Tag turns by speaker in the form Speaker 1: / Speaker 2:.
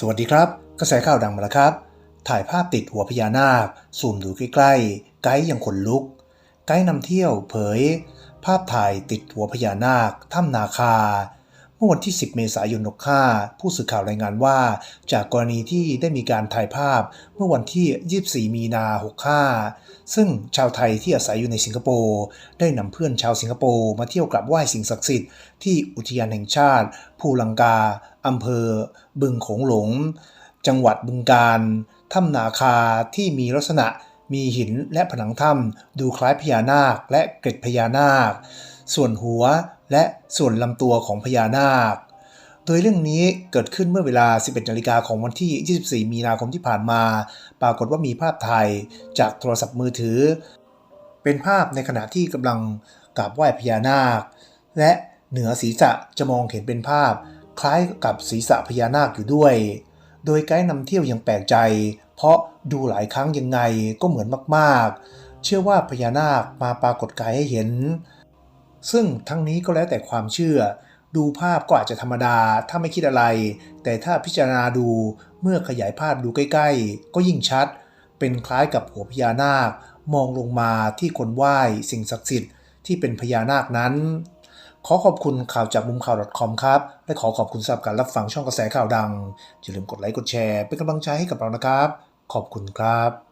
Speaker 1: สวัสดีครับ กระแสข่าวดังมาแล้วครับ ถ่ายภาพติดหัวพญานาคซูมดูใกล้ๆ ไกด์ยังขนลุก ไกด์นำเที่ยวเผย ภาพถ่ายติดหัวพญานาคถ้ำนาคา เมื่อวันที่ 10 เมษายน65ผู้สื่อข่าวรายงานว่า จากกรณีที่ได้มีการถ่ายภาพเมื่อวันที่ 24 มีนา 65 ซึ่งชาวไทยที่อาศัยอยู่ในสิงคโปร์ได้นำเพื่อนชาวสิงคโปร์มาเที่ยวกราบไหว้สิ่งศักดิ์สิทธิ์ที่อุทยานแห่งชาติ ภูลังกาอำเภอ บึงโขงหลง จังหวัดบึงกาฬถ้ำนาคาที่มีลักษณะมีหินและผนังถ้ำดูคล้ายพญานาคและเกร็ดพญานาค ส่วนหัวและส่วนลำตัวของพญานาค โดยเรื่องนี้เกิดขึ้นเมื่อเวลา 11นาฬิกาของวันที่ 24 มีนาคมที่ผ่านมา ปรากฏว่ามีภาพถ่ายจากโทรศัพท์มือถือ เป็นภาพในขณะที่กำลังกราบไหว้พญานาค และเหนือศีรษะจะมองเห็นเป็นภาพ คล้ายกับศีรษะพญานาคอยู่ด้วย โดยไกด์นำเที่ยวยังแปลกใจ เพราะดูหลายครั้งยังไงก็เหมือนมากๆ เชื่อว่าพญานาคมาปรากฏกายให้เห็น ซึ่งทั้งนี้ก็แล้วแต่ความเชื่อ ดูภาพก็อาจจะธรรมดาถ้าไม่คิดอะไร แต่ถ้าพิจารณาดูเมื่อขยายภาพดูใกล้ๆ ก็ยิ่งชัด เป็นคล้ายกับหัวพญานาค มองลงมาที่คนไหว้สิ่งศักดิ์สิทธิ์ที่เป็นพญานาคนั้น ขอขอบคุณข่าวจากมุมข่าว .com ครับ และขอขอบคุณสำหรับการรับฟังช่องกระแสข่าวดังอย่าลืมกดไลค์กดแชร์เป็นกำลังใจให้กับเรานะครับ ขอบคุณครับ